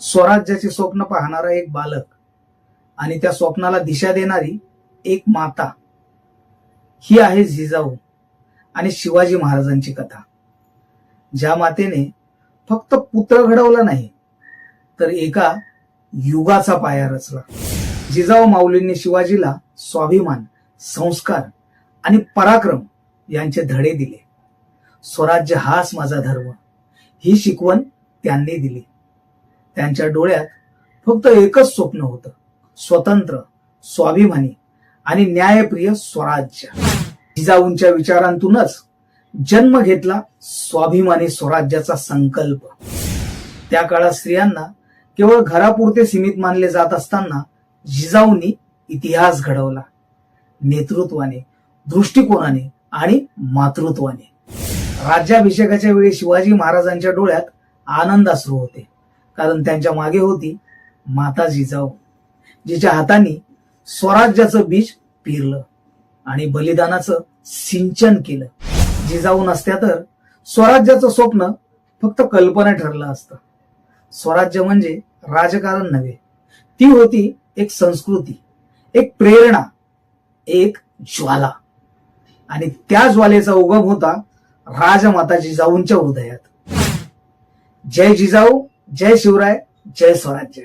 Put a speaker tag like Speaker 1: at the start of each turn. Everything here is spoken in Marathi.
Speaker 1: स्वराज्याचे स्वप्न पाहणारा एक बालक आणि त्या स्वप्नाला दिशा देणारी एक माता. ही आहे जिजाऊ आणि शिवाजी महाराजांची कथा. ज्या मातेने फक्त पुत्र घडवला नाही तर एका युगाचा पाया रचला. जिजाऊ माऊलींनी शिवाजीला स्वाभिमान संस्कार आणि पराक्रम यांचे धडे दिले. स्वराज्य हाच माझा धर्म ही शिकवण त्यांनी दिली. त्यांच्या डोळ्यात फक्त एकच स्वप्न होतं. स्वतंत्र स्वाभिमानी आणि न्यायप्रिय स्वराज्य. जिजाऊंच्या विचारांतूनच जन्म घेतला स्वाभिमानी स्वराज्याचा संकल्प. त्या काळात स्त्रियांना केवळ घरापुरते सीमित मानले जात असताना जिजाऊंनी इतिहास घडवला. नेतृत्वाने दृष्टिकोनाने आणि मातृत्वाने. राज्याभिषेकाच्या वेळी शिवाजी महाराजांच्या डोळ्यात आनंद अश्रू होते. कारण त्यांच्या मागे होती माता जिजाऊ जिच्या हाताने स्वराज्याचं बीज पेरलं आणि बलिदानाचं सिंचन केलं. जिजाऊ नसत्या तर स्वराज्याचं स्वप्न फक्त कल्पना ठरलं असतं. स्वराज्य म्हणजे राजकारण नव्हे. ती होती एक संस्कृती एक प्रेरणा एक ज्वाला. आणि त्या ज्वालेचा उगम होता राजमाता जिजाऊंच्या हृदयात. जय जिजाऊ. जय शिवराय जय स्वराज्य.